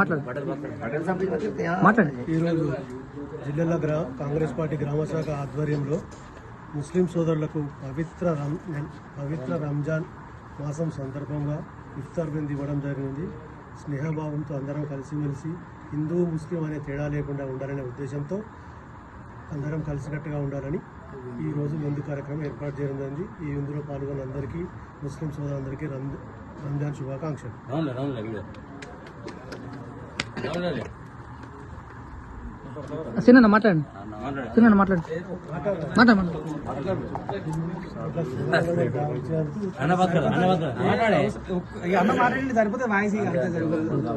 మాట్లాడు. మాట్లాడు. ఈరోజు జిల్లాల గ్రా కాంగ్రెస్ పార్టీ గ్రామ శాఖ ఆధ్వర్యంలో ముస్లిం సోదరులకు పవిత్ర రం పవిత్ర రంజాన్ మాసం సందర్భంగా ఇఫ్తార్ బింది ఇవ్వడం జరిగింది. స్నేహభావంతో అందరం కలిసిమెలిసి హిందూ ముస్లిం అనే తేడా లేకుండా ఉండాలనే ఉద్దేశంతో అందరం కలిసికట్టుగా ఉండాలని ఈ రోజు విందు కార్యక్రమం ఏర్పాటు చేయడం జరిగింది. ఈ విందులో పాల్గొన్న అందరికీ ముస్లిం సోదరులందరికీ రంజ రంజాన్ శుభాకాంక్షలు. సిన్న మాట్లాడండి. మాట్లాడు సిన్న మాట్లాడు మాట్లాడు మాట్లాడు. అన్న పక్కన అన్న పక్కన. మాట్లాడే. అన్న మాట్లాడి. సరిపోతే వాయిస్ సరిపోతుంది.